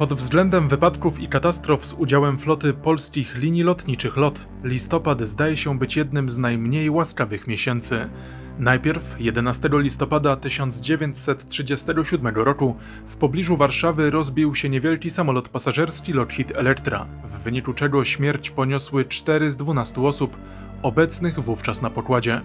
Pod względem wypadków i katastrof z udziałem floty polskich linii lotniczych LOT, listopad zdaje się być jednym z najmniej łaskawych miesięcy. Najpierw 11 listopada 1937 roku w pobliżu Warszawy rozbił się niewielki samolot pasażerski Lockheed Electra, w wyniku czego śmierć poniosły 4 z 12 osób obecnych wówczas na pokładzie.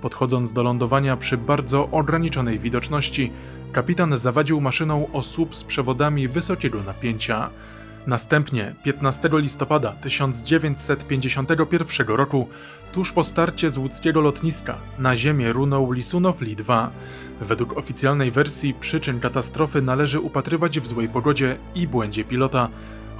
Podchodząc do lądowania przy bardzo ograniczonej widoczności, kapitan zawadził maszyną o słup z przewodami wysokiego napięcia. Następnie 15 listopada 1951 roku, tuż po starcie z łódzkiego lotniska, na ziemię runął Lisunov Li-2. Według oficjalnej wersji przyczyn katastrofy należy upatrywać w złej pogodzie i błędzie pilota,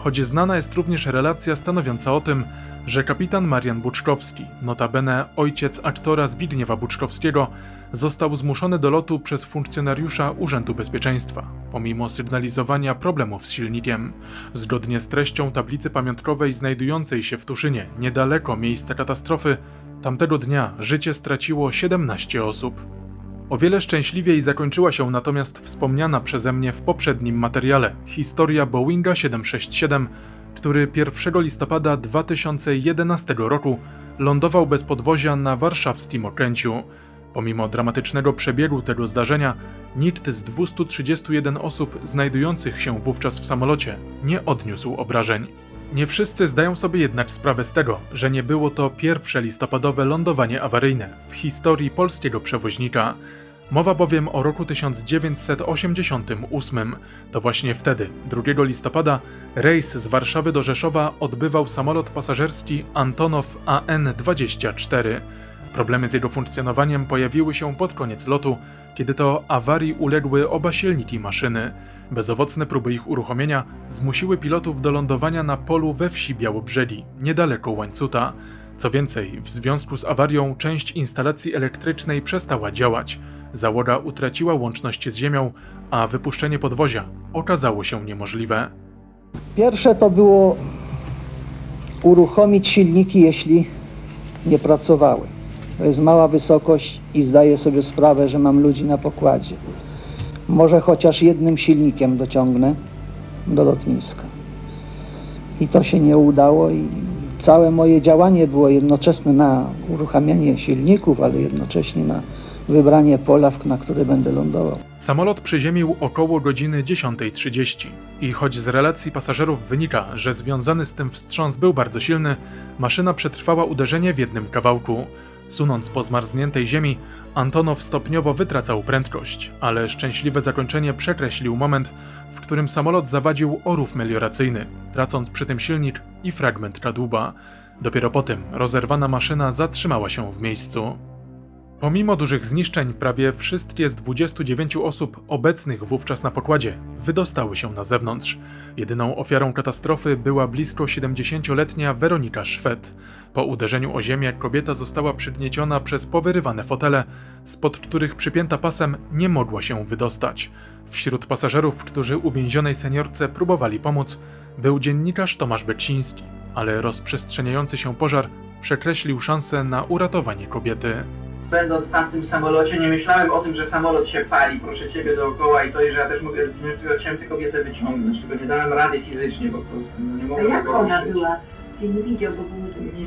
choć znana jest również relacja stanowiąca o tym, że kapitan Marian Buczkowski, notabene ojciec aktora Zbigniewa Buczkowskiego, został zmuszony do lotu przez funkcjonariusza Urzędu Bezpieczeństwa, pomimo sygnalizowania problemów z silnikiem. Zgodnie z treścią tablicy pamiątkowej znajdującej się w Tuszynie, niedaleko miejsca katastrofy, tamtego dnia życie straciło 17 osób. O wiele szczęśliwiej zakończyła się natomiast wspomniana przeze mnie w poprzednim materiale historia Boeinga 767, który 1 listopada 2011 roku lądował bez podwozia na warszawskim Okęciu. Pomimo dramatycznego przebiegu tego zdarzenia, nikt z 231 osób znajdujących się wówczas w samolocie nie odniósł obrażeń. Nie wszyscy zdają sobie jednak sprawę z tego, że nie było to pierwsze listopadowe lądowanie awaryjne w historii polskiego przewoźnika. Mowa bowiem o roku 1988. To właśnie wtedy, 2 listopada, rejs z Warszawy do Rzeszowa odbywał samolot pasażerski Antonow AN-24. Problemy z jego funkcjonowaniem pojawiły się pod koniec lotu, kiedy to awarii uległy oba silniki maszyny. Bezowocne próby ich uruchomienia zmusiły pilotów do lądowania na polu we wsi Białobrzegi, niedaleko Łańcuta. Co więcej, w związku z awarią część instalacji elektrycznej przestała działać. Załoga utraciła łączność z ziemią, a wypuszczenie podwozia okazało się niemożliwe. Pierwsze to było uruchomić silniki, jeśli nie pracowały. To jest mała wysokość i zdaję sobie sprawę, że mam ludzi na pokładzie. Może chociaż jednym silnikiem dociągnę do lotniska. I to się nie udało i całe moje działanie było jednoczesne na uruchamianie silników, ale jednocześnie na wybranie pola, na które będę lądował. Samolot przyziemił około godziny 10.30 i choć z relacji pasażerów wynika, że związany z tym wstrząs był bardzo silny, maszyna przetrwała uderzenie w jednym kawałku. Sunąc po zmarzniętej ziemi, Antonow stopniowo wytracał prędkość, ale szczęśliwe zakończenie przekreślił moment, w którym samolot zawadził o rów melioracyjny, tracąc przy tym silnik i fragment kadłuba. Dopiero po tym rozerwana maszyna zatrzymała się w miejscu. Pomimo dużych zniszczeń, prawie wszystkie z 29 osób obecnych wówczas na pokładzie wydostały się na zewnątrz. Jedyną ofiarą katastrofy była blisko 70-letnia Weronika Szwed. Po uderzeniu o ziemię kobieta została przygnieciona przez powyrywane fotele, spod których przypięta pasem nie mogła się wydostać. Wśród pasażerów, którzy uwięzionej seniorce próbowali pomóc, był dziennikarz Tomasz Beksiński, ale rozprzestrzeniający się pożar przekreślił szansę na uratowanie kobiety. Będąc tam w tym samolocie, nie myślałem o tym, że samolot się pali, proszę ciebie dookoła i to, że ja też mogę zginąć, tylko chciałem tę kobietę wyciągnąć, tylko nie dałem rady fizycznie po prostu, no nie A mogłem jak tego ona ruszyć. była? Ty nie widział, bo. Nie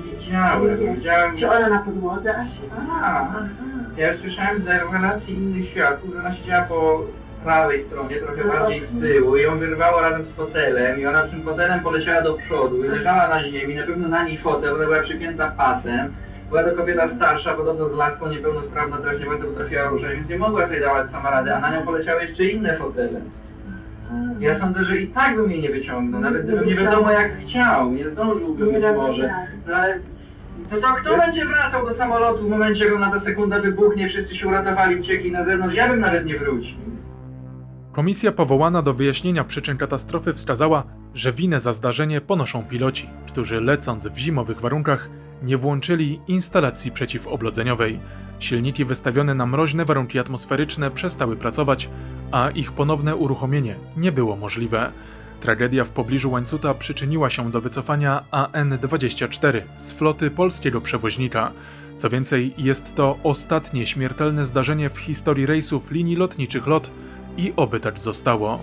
widziałem. Czy ona na podłodze aż się A. znalazła? Aha. Ja słyszałem z relacji innych świadków, że ona siedziała po prawej stronie, trochę No, bardziej z tyłu i ją wyrwało razem z fotelem i ona tym fotelem poleciała do przodu i leżała na ziemi, na pewno na niej fotel, ona była przypięta pasem. Była to kobieta starsza, podobno z laską niepełnosprawna, też nie bardzo potrafiła ruszać, więc nie mogła sobie dawać sama rady, a na nią poleciały jeszcze inne fotele. Ja sądzę, że i tak bym jej nie wyciągnął, nawet gdybym nie wiadomo jak chciał, nie zdążyłbym Nie być może. No ale no to kto będzie wracał do samolotu w momencie, jak ona ta sekunda wybuchnie, wszyscy się uratowali, uciekli na zewnątrz, ja bym nawet nie wrócił. Komisja powołana do wyjaśnienia przyczyn katastrofy wskazała, że winę za zdarzenie ponoszą piloci, którzy lecąc w zimowych warunkach nie włączyli instalacji przeciwoblodzeniowej. Silniki wystawione na mroźne warunki atmosferyczne przestały pracować, a ich ponowne uruchomienie nie było możliwe. Tragedia w pobliżu Łańcuta przyczyniła się do wycofania AN-24 z floty polskiego przewoźnika. Co więcej, jest to ostatnie śmiertelne zdarzenie w historii rejsów linii lotniczych LOT i oby tak zostało.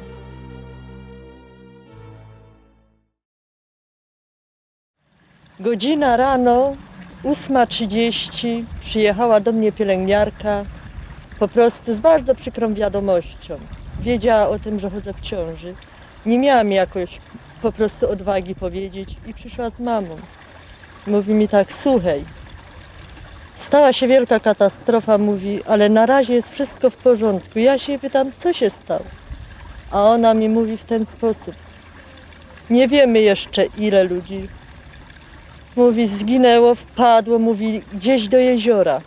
Godzina rano, 8.30, przyjechała do mnie pielęgniarka, po prostu z bardzo przykrą wiadomością. Wiedziała o tym, że chodzę w ciąży. Nie miałam jakoś po prostu odwagi powiedzieć i przyszła z mamą. Mówi mi tak, słuchaj, stała się wielka katastrofa, mówi, ale na razie jest wszystko w porządku. Ja się pytam, co się stało? A ona mi mówi w ten sposób. Nie wiemy jeszcze ile ludzi. Mówi, zginęło, wpadło, mówi, gdzieś do jeziora.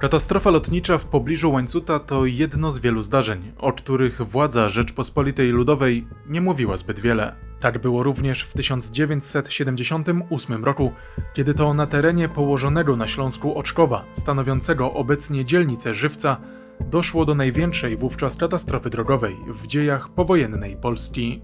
Katastrofa lotnicza w pobliżu Łańcuta to jedno z wielu zdarzeń, o których władza Rzeczpospolitej Ludowej nie mówiła zbyt wiele. Tak było również w 1978 roku, kiedy to na terenie położonego na Śląsku Oczkowa, stanowiącego obecnie dzielnicę Żywca, doszło do największej wówczas katastrofy drogowej w dziejach powojennej Polski.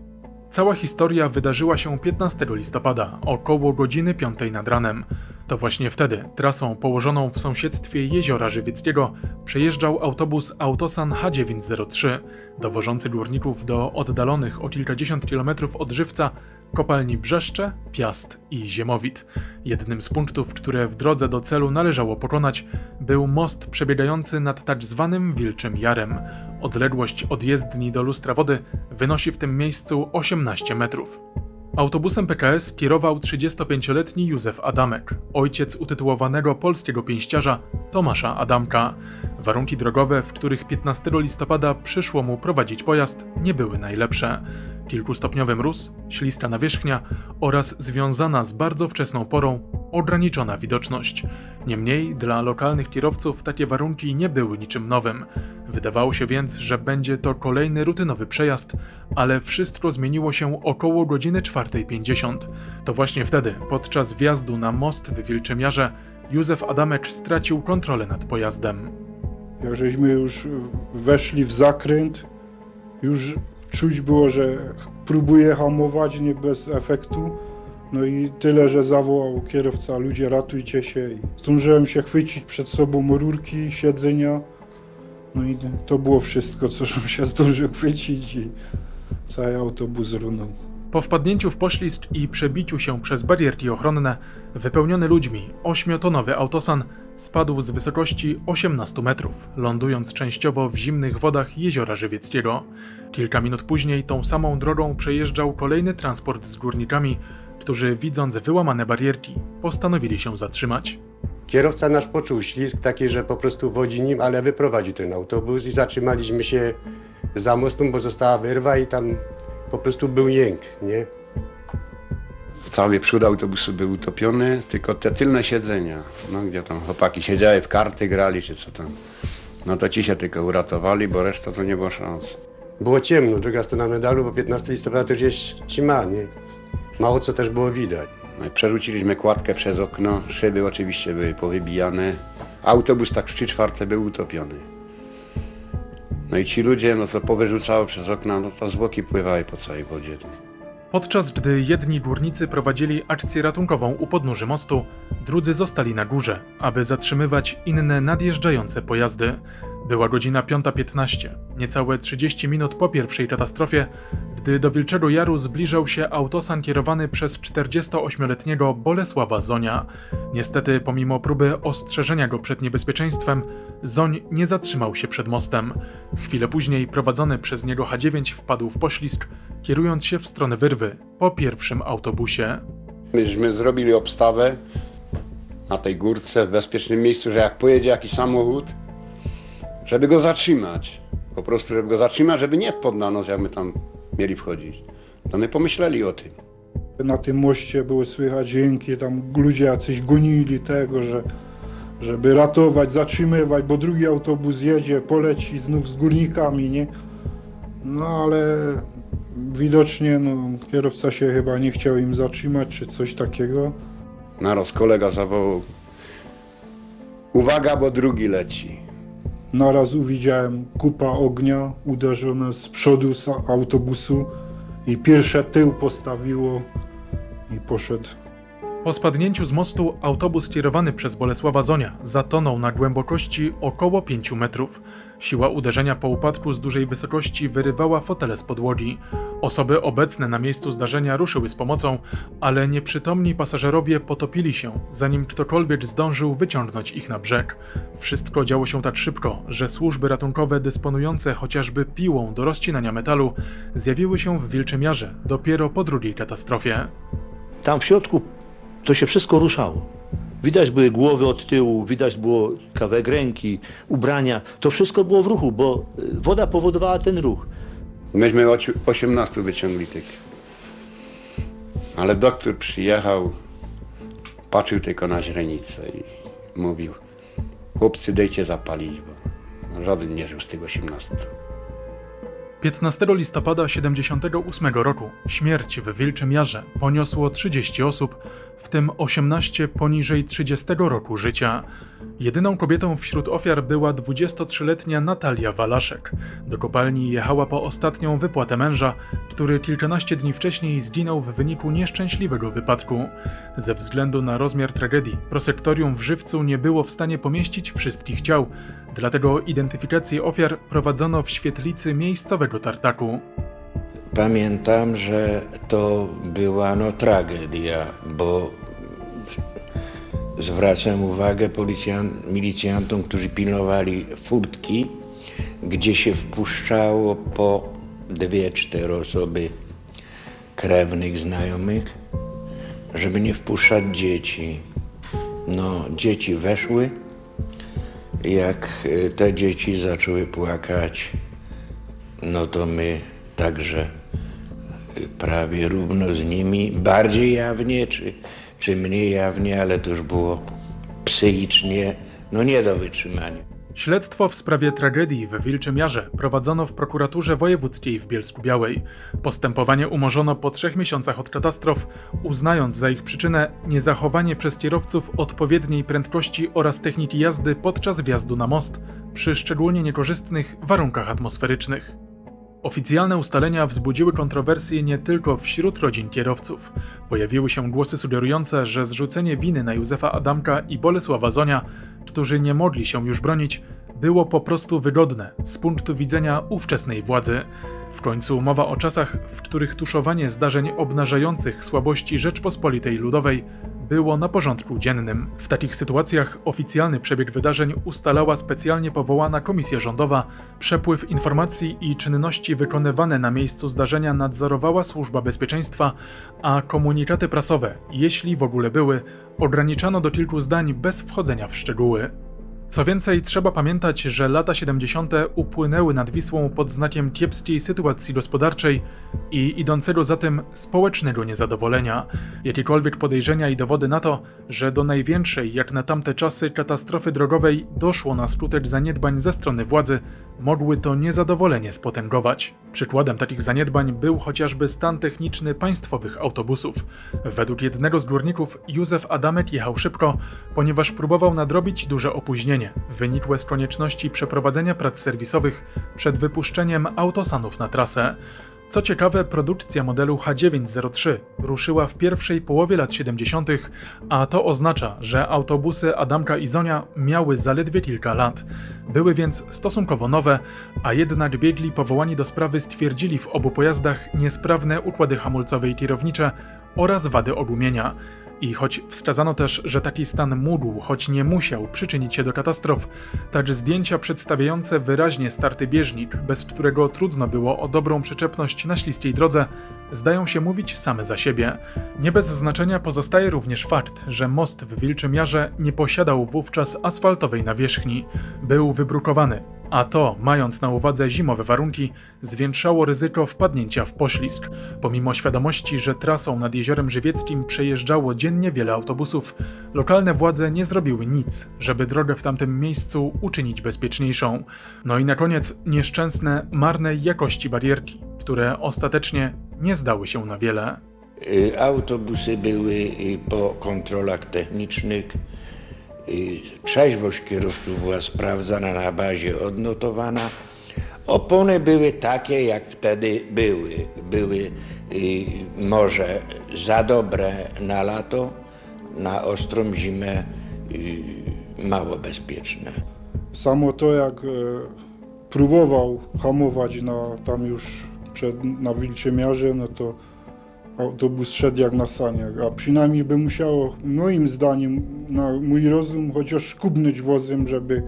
Cała historia wydarzyła się 15 listopada, około godziny 5 nad ranem. To właśnie wtedy trasą położoną w sąsiedztwie jeziora Żywieckiego przejeżdżał autobus Autosan H903, dowożący górników do oddalonych o kilkadziesiąt kilometrów od Żywca kopalni Brzeszcze, Piast i Ziemowit. Jednym z punktów, które w drodze do celu należało pokonać, był most przebiegający nad tak zwanym Wilczym Jarem. Odległość od jezdni do lustra wody wynosi w tym miejscu 18 metrów. Autobusem PKS kierował 35-letni Józef Adamek, ojciec utytułowanego polskiego pięściarza Tomasza Adamka. Warunki drogowe, w których 15 listopada przyszło mu prowadzić pojazd, nie były najlepsze. Kilkustopniowy mróz, śliska nawierzchnia oraz związana z bardzo wczesną porą ograniczona widoczność. Niemniej dla lokalnych kierowców takie warunki nie były niczym nowym. Wydawało się więc, że będzie to kolejny rutynowy przejazd, ale wszystko zmieniło się około godziny 4.50. To właśnie wtedy, podczas wjazdu na most w Wilczym Jarze, Józef Adamek stracił kontrolę nad pojazdem. Jak żeśmy już weszli w zakręt, już czuć było, że próbuje hamować, nie bez efektu. No i tyle, że zawołał kierowca, ludzie ratujcie się. I zdążyłem się chwycić przed sobą rurki, siedzenia. No i to było wszystko, co się zdążył chwycić i cały autobus runął. Po wpadnięciu w poślizg i przebiciu się przez barierki ochronne, wypełniony ludźmi ośmiotonowy autosan spadł z wysokości 18 metrów, lądując częściowo w zimnych wodach jeziora Żywieckiego. Kilka minut później tą samą drogą przejeżdżał kolejny transport z górnikami, którzy widząc wyłamane barierki, postanowili się zatrzymać. Kierowca nasz poczuł ślizg taki, że po prostu wodzi nim, ale wyprowadził ten autobus i zatrzymaliśmy się za mostem, bo została wyrwa i tam po prostu był jęk, nie? Cały przód autobusu był utopiony, tylko te tylne siedzenia, no gdzie tam chłopaki siedziały, w karty grali czy co tam. No to ci się tylko uratowali, bo reszta to nie było szans. Było ciemno, druga strona medalu, bo 15 listopada to już jest cima, nie? Mało co też było widać. No i przerzuciliśmy kładkę przez okno, szyby oczywiście były powybijane. Autobus tak w trzy czwarte był utopiony. No i ci ludzie, no co powyrzucało przez okna, no to zwłoki pływały po całej wodzie. Podczas gdy jedni górnicy prowadzili akcję ratunkową u podnóży mostu, drudzy zostali na górze, aby zatrzymywać inne nadjeżdżające pojazdy. Była godzina 5.15, niecałe 30 minut po pierwszej katastrofie, gdy do Wilczego Jaru zbliżał się autosan kierowany przez 48-letniego Bolesława Zonia. Niestety, pomimo próby ostrzeżenia go przed niebezpieczeństwem, Zoń nie zatrzymał się przed mostem. Chwilę później prowadzony przez niego H9 wpadł w poślizg, kierując się w stronę wyrwy po pierwszym autobusie. Myśmy zrobili obstawę na tej górce w bezpiecznym miejscu, że jak pojedzie jakiś samochód, żeby go zatrzymać. Po prostu, żeby go zatrzymać, żeby nie wpadł na nos, jak my tam mieli wchodzić. To my pomyśleli o tym. Na tym moście były słychać dźwięki, tam ludzie jacyś gonili tego, że żeby ratować, zatrzymywać, bo drugi autobus jedzie, poleci znów z górnikami, nie? No ale widocznie no, kierowca się chyba nie chciał im zatrzymać, czy coś takiego. Naraz kolega zawołał Uwaga, bo drugi leci. Naraz uwidziałem kupa ognia uderzone z przodu z autobusu i pierwsze tył postawiło i poszedł Po spadnięciu z mostu autobus kierowany przez Bolesława Zonia zatonął na głębokości około 5 metrów. Siła uderzenia po upadku z dużej wysokości wyrywała fotele z podłogi. Osoby obecne na miejscu zdarzenia ruszyły z pomocą, ale nieprzytomni pasażerowie potopili się, zanim ktokolwiek zdążył wyciągnąć ich na brzeg. Wszystko działo się tak szybko, że służby ratunkowe dysponujące chociażby piłą do rozcinania metalu zjawiły się w Wilczym-Jarze dopiero po drugiej katastrofie. Tam w środku to się wszystko ruszało. Widać były głowy od tyłu, widać było kawałek ręki, ubrania. To wszystko było w ruchu, bo y, woda powodowała ten ruch. Myśmy oci- 18 wyciągli tych. Ale doktor przyjechał, patrzył tylko na źrenicę i mówił, chłopcy dejcie zapalić, bo żaden nie żył z tych 18. 15 listopada 78 roku śmierć w Wilczym Jarze poniosło 30 osób, w tym 18 poniżej 30 roku życia. Jedyną kobietą wśród ofiar była 23-letnia Natalia Walaszek. Do kopalni jechała po ostatnią wypłatę męża, który kilkanaście dni wcześniej zginął w wyniku nieszczęśliwego wypadku. Ze względu na rozmiar tragedii, prosektorium w Żywcu nie było w stanie pomieścić wszystkich ciał, dlatego identyfikację ofiar prowadzono w świetlicy miejscowego tartaku. Pamiętam, że to była no, tragedia, bo zwracam uwagę policjan, milicjantom, którzy pilnowali furtki, gdzie się wpuszczało po dwie, cztery osoby krewnych, znajomych, żeby nie wpuszczać dzieci. No, dzieci weszły. Jak y, te dzieci zaczęły płakać, no to my także y, prawie równo z nimi, bardziej jawnie czy, czy mniej jawnie, ale to już było psychicznie no nie do wytrzymania. Śledztwo w sprawie tragedii w Wilczym Jarze prowadzono w prokuraturze wojewódzkiej w Bielsku Białej. Postępowanie umorzono po trzech miesiącach od katastrof, uznając za ich przyczynę niezachowanie przez kierowców odpowiedniej prędkości oraz techniki jazdy podczas wjazdu na most przy szczególnie niekorzystnych warunkach atmosferycznych. Oficjalne ustalenia wzbudziły kontrowersje nie tylko wśród rodzin kierowców. Pojawiły się głosy sugerujące, że zrzucenie winy na Józefa Adamka i Bolesława Zonia, którzy nie mogli się już bronić, było po prostu wygodne z punktu widzenia ówczesnej władzy. W końcu mowa o czasach, w których tuszowanie zdarzeń obnażających słabości Rzeczpospolitej Ludowej było na porządku dziennym. W takich sytuacjach oficjalny przebieg wydarzeń ustalała specjalnie powołana komisja rządowa, przepływ informacji i czynności wykonywane na miejscu zdarzenia nadzorowała Służba Bezpieczeństwa, a komunikaty prasowe, jeśli w ogóle były, ograniczano do kilku zdań bez wchodzenia w szczegóły. Co więcej, trzeba pamiętać, że lata 70. upłynęły nad Wisłą pod znakiem kiepskiej sytuacji gospodarczej i idącego za tym społecznego niezadowolenia. Jakiekolwiek podejrzenia i dowody na to, że do największej jak na tamte czasy katastrofy drogowej doszło na skutek zaniedbań ze strony władzy, mogły to niezadowolenie spotęgować. Przykładem takich zaniedbań był chociażby stan techniczny państwowych autobusów. Według jednego z górników Józef Adamek jechał szybko, ponieważ próbował nadrobić duże opóźnienie, wynikłe z konieczności przeprowadzenia prac serwisowych przed wypuszczeniem autosanów na trasę. Co ciekawe, produkcja modelu H903 ruszyła w pierwszej połowie lat 70., a to oznacza, że autobusy Adamka i Zonia miały zaledwie kilka lat. Były więc stosunkowo nowe, a jednak biegli powołani do sprawy stwierdzili w obu pojazdach niesprawne układy hamulcowe i kierownicze oraz wady ogumienia. I choć wskazano też, że taki stan mógł, choć nie musiał, przyczynić się do katastrof, także zdjęcia przedstawiające wyraźnie starty bieżnik, bez którego trudno było o dobrą przyczepność na śliskiej drodze, zdają się mówić same za siebie. Nie bez znaczenia pozostaje również fakt, że most w Wilczym Jarze nie posiadał wówczas asfaltowej nawierzchni. Był wybrukowany, a to, mając na uwadze zimowe warunki, zwiększało ryzyko wpadnięcia w poślizg. Pomimo świadomości, że trasą nad Jeziorem Żywieckim przejeżdżało dziennie wiele autobusów, lokalne władze nie zrobiły nic, żeby drogę w tamtym miejscu uczynić bezpieczniejszą. No i na koniec nieszczęsne, marnej jakości barierki, które ostatecznie nie zdały się na wiele. Y, Autobusy były y, po kontrolach technicznych. Y, Trzeźwość kierowców była sprawdzana na bazie odnotowana. Opony były takie, jak wtedy były. Były y, może za dobre na lato, na ostrą zimę y, mało bezpieczne. Samo to, jak e, próbował hamować na, tam już przed, na Wilczemiarze, no to autobus szedł jak na saniach, a przynajmniej by musiało, moim zdaniem, na mój rozum, chociaż szkubnąć wozem, żeby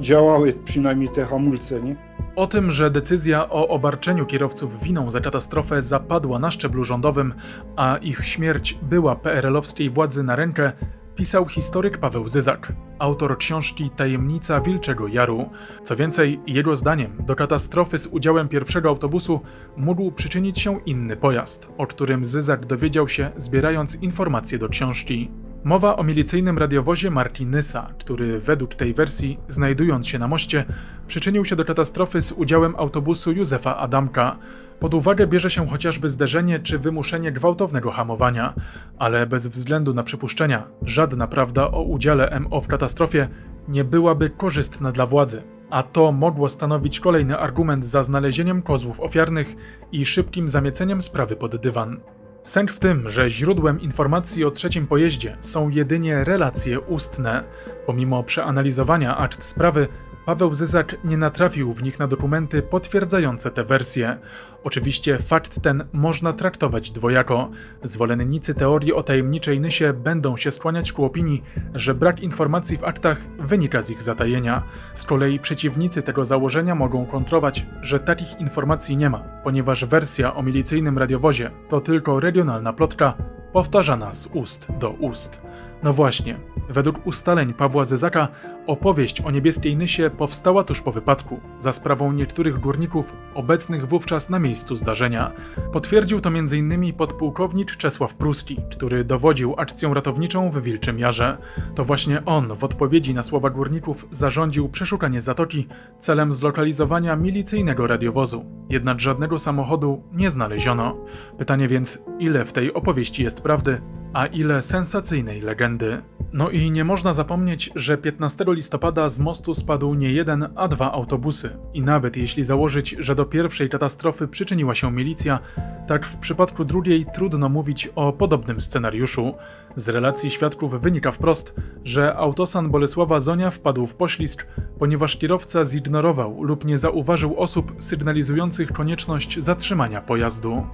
działały przynajmniej te hamulce, nie? O tym, że decyzja o obarczeniu kierowców winą za katastrofę zapadła na szczeblu rządowym, a ich śmierć była PRL-owskiej władzy na rękę, pisał historyk Paweł Zyzak, autor książki Tajemnica Wilczego Jaru. Co więcej, jego zdaniem do katastrofy z udziałem pierwszego autobusu mógł przyczynić się inny pojazd, o którym Zyzak dowiedział się zbierając informacje do książki. Mowa o milicyjnym radiowozie Martinysa, który według tej wersji, znajdując się na moście, przyczynił się do katastrofy z udziałem autobusu Józefa Adamka. Pod uwagę bierze się chociażby zderzenie czy wymuszenie gwałtownego hamowania, ale bez względu na przypuszczenia, żadna prawda o udziale MO w katastrofie nie byłaby korzystna dla władzy. A to mogło stanowić kolejny argument za znalezieniem kozłów ofiarnych i szybkim zamieceniem sprawy pod dywan. Sęk w tym, że źródłem informacji o trzecim pojeździe są jedynie relacje ustne. Pomimo przeanalizowania akt sprawy, Paweł Zyzak nie natrafił w nich na dokumenty potwierdzające te wersje. Oczywiście fakt ten można traktować dwojako. Zwolennicy teorii o tajemniczej Nysie będą się skłaniać ku opinii, że brak informacji w aktach wynika z ich zatajenia. Z kolei przeciwnicy tego założenia mogą kontrować, że takich informacji nie ma, ponieważ wersja o milicyjnym radiowozie to tylko regionalna plotka, powtarzana z ust do ust. No właśnie, według ustaleń Pawła Zezaka opowieść o niebieskiej Nysie powstała tuż po wypadku, za sprawą niektórych górników obecnych wówczas na miejscu zdarzenia. Potwierdził to m.in. podpułkownik Czesław Pruski, który dowodził akcją ratowniczą w Wilczym Jarze. To właśnie on w odpowiedzi na słowa górników zarządził przeszukanie zatoki celem zlokalizowania milicyjnego radiowozu. Jednak żadnego samochodu nie znaleziono. Pytanie więc, ile w tej opowieści jest prawdy, a ile sensacyjnej legendy. No i nie można zapomnieć, że 15 listopada z mostu spadł nie jeden, a dwa autobusy. I nawet jeśli założyć, że do pierwszej katastrofy przyczyniła się milicja, tak w przypadku drugiej trudno mówić o podobnym scenariuszu. Z relacji świadków wynika wprost, że autosan Bolesława Zonia wpadł w poślizg, ponieważ kierowca zignorował lub nie zauważył osób sygnalizujących konieczność zatrzymania pojazdu.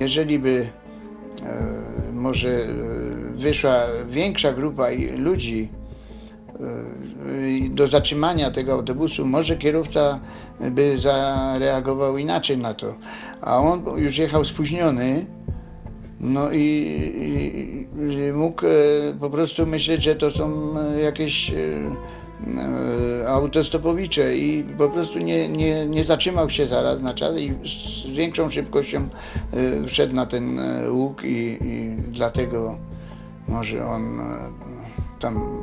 Jeżeli by e, może e, wyszła większa grupa ludzi e, do zatrzymania tego autobusu, może kierowca by zareagował inaczej na to. A on już jechał spóźniony, no i, i, i mógł e, po prostu myśleć, że to są jakieś autostopowicze i po prostu nie, nie, nie zatrzymał się zaraz na czas i z większą szybkością e, wszedł na ten e, łuk i, i dlatego może on e, tam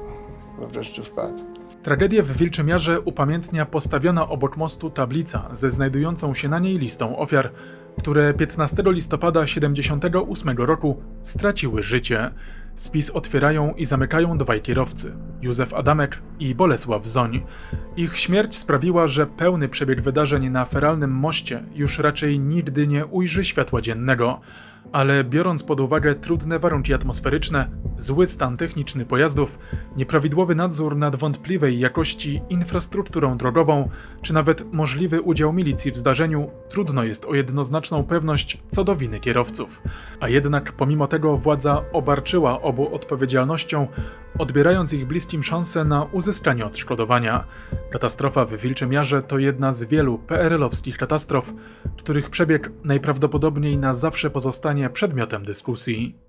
po prostu wpadł. Tragedię w Wilczym Jarze upamiętnia postawiona obok mostu tablica ze znajdującą się na niej listą ofiar, które 15 listopada 78 roku straciły życie. Spis otwierają i zamykają dwaj kierowcy, Józef Adamek i Bolesław Zoń. Ich śmierć sprawiła, że pełny przebieg wydarzeń na feralnym moście już raczej nigdy nie ujrzy światła dziennego. Ale biorąc pod uwagę trudne warunki atmosferyczne, zły stan techniczny pojazdów, nieprawidłowy nadzór nad wątpliwej jakości infrastrukturą drogową, czy nawet możliwy udział milicji w zdarzeniu, trudno jest o jednoznaczną pewność co do winy kierowców. A jednak pomimo tego władza obarczyła obu odpowiedzialnością, odbierając ich bliskim szansę na uzyskanie odszkodowania. Katastrofa w Wilczym Jarze to jedna z wielu PRL-owskich katastrof, których przebieg najprawdopodobniej na zawsze pozostanie przedmiotem dyskusji.